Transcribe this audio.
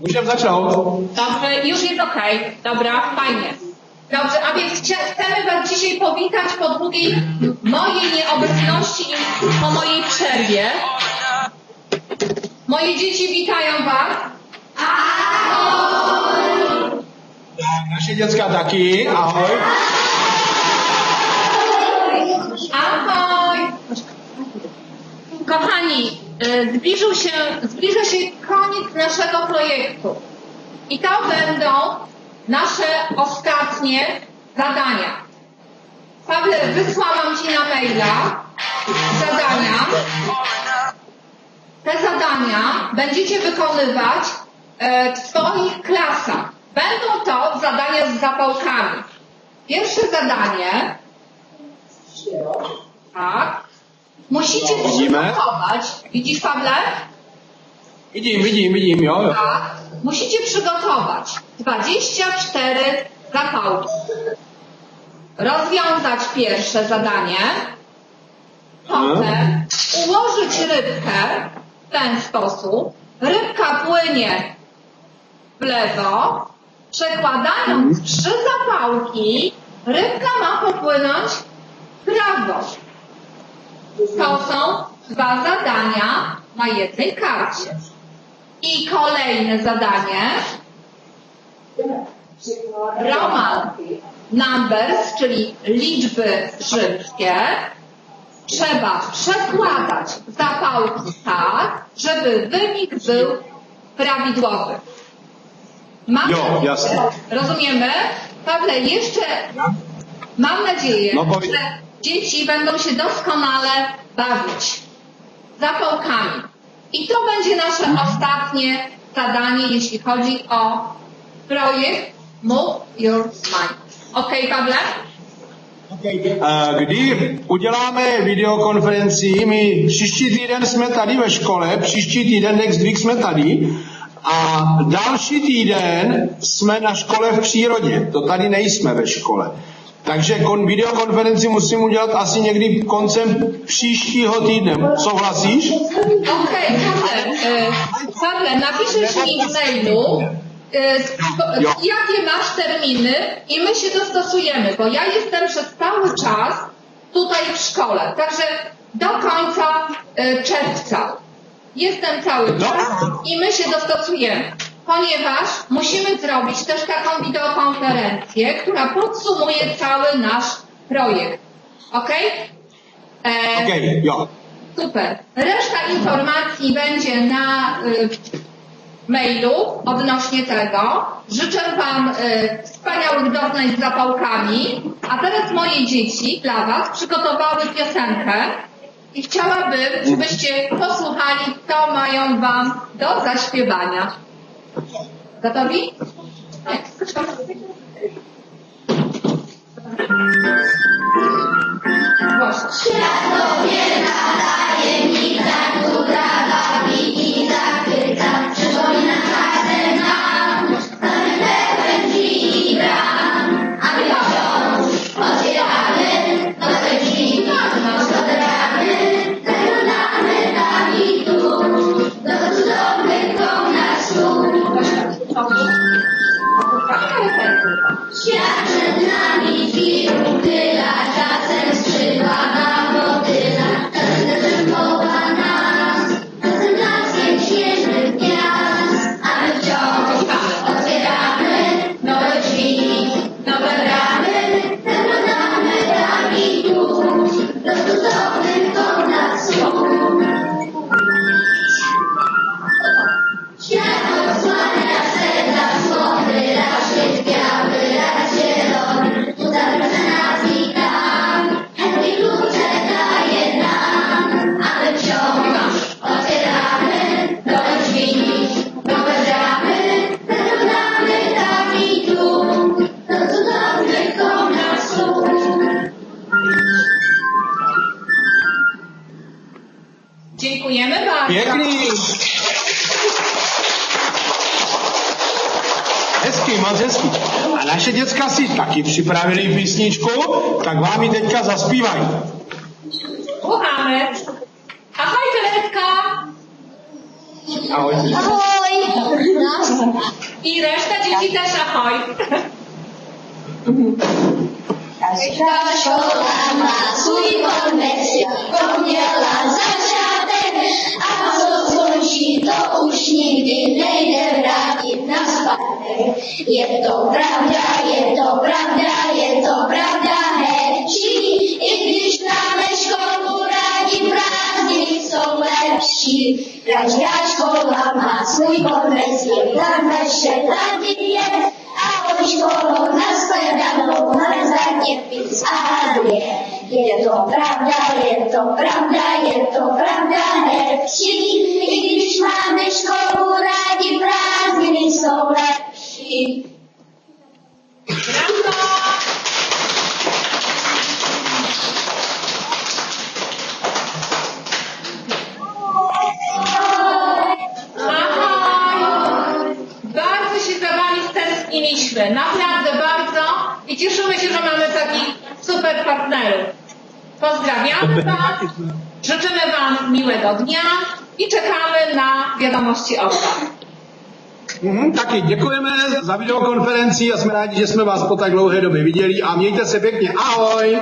Můžeme začnout. Dobrze, już jest okej. Dobra, fajnie. Dobrze, a więc chcemy Was dzisiaj powitać po długiej mojej nieobecności i po mojej przerwie. Moje dzieci witają Was. Naše děcka taky, ahoj. Ahoj! Kochani, zbliżył się, zbliża się koniec naszego projektu. I to będą nasze ostatnie zadania. Pawle, wysłałam Ci na maila zadania. Te zadania będziecie wykonywać e, w swoich klasach. Będą to zadania z zapałkami. Pierwsze zadanie tak. Musicie widzimy. przygotować. Widzisz, Pawle? Vidím, jo. jo. Tak. Musicie przygotować 24 zapałki. Rozwiązać pierwsze zadanie. Potem ułożyć rybkę w ten sposób. Rybka płynie w lewo. Przekładając trzy zapałki, rybka ma popłynąć w prawo. To są dwa zadania na jednej karcie. I kolejne zadanie. Roman numbers, czyli liczby rzymskie, trzeba przekładać zapałki tak, żeby wynik był prawidłowy. Mam Jo, jasne. Rozumiemy? Pawle, jeszcze mam nadzieję, No powiedz- że dzieci będą się doskonale bawić zapałkami. I to będzie nasze ostatnie zadanie, jeśli chodzi o projekt Move Your Mind. Ok, Pawle? Kdy uděláme videokonferenci, my příští týden jsme tady ve škole, příští týden, next week jsme tady a další týden jsme na škole v přírodě, to tady nejsme ve škole. Takže kon, videokonferenci musím udělat asi někdy koncem příštího týdne. Souhlasíš? Ok, Pawle, Pawle, napiszesz mi w mailu, e, Jo. jakie masz terminy i my się dostosujemy, bo ja jestem przez cały czas tutaj w szkole, także do końca e, czerwca. Jestem cały No. czas i my się dostosujemy, ponieważ musimy zrobić też taką wideokonferencję, która podsumuje cały nasz projekt. Ok? E, OK, jo. Super. Reszta informacji będzie na y, mailu odnośnie tego. Życzę Wam y, wspaniałych doznań z zapałkami. A teraz moje dzieci dla Was przygotowały piosenkę i chciałabym, żebyście posłuchali, co mają Wam do zaśpiewania. Gotowi? Głośno. Świat przed nami Świadczy nami Bóg, Pěkný. Hezký, moc hezký. A naše děcka si taky připravili písničku, tak vám ji teďka zaspívají. Słuchamy. Ahoj, Tereska! Ahoj. Ahoj! I reszta dzieci też ahoj. Każda szkoła ma swój konwencję, pomiela zasiadek, spadek. Jest to prawda, jest to prawda, jest to prawda, heci. I gdyż mamy szkołę, radzi prazdni są lepsi. Każda szkoła ma swój konwencję, tam jeszcze taki jest, a on szkołą nas składaną, na zakie pisanie. Jest to prawda, jest to prawda, jest to prawda, lepsi. I gdyż mamy szkołę, radzi prazdni są lepsi. Brawo! Bardzo się za stęskniliśmy. Naprawdę bardzo. I cieszymy się, że mamy takich super partnerów. Pozdrawiamy Was. Życzymy Wam miłego dnia i czekamy na wiadomości od Was. Mhm, taky děkujeme za videokonferenci a jsme rádi, že jsme vás po tak dlouhé době viděli a mějte se pěkně. Ahoj! Nie,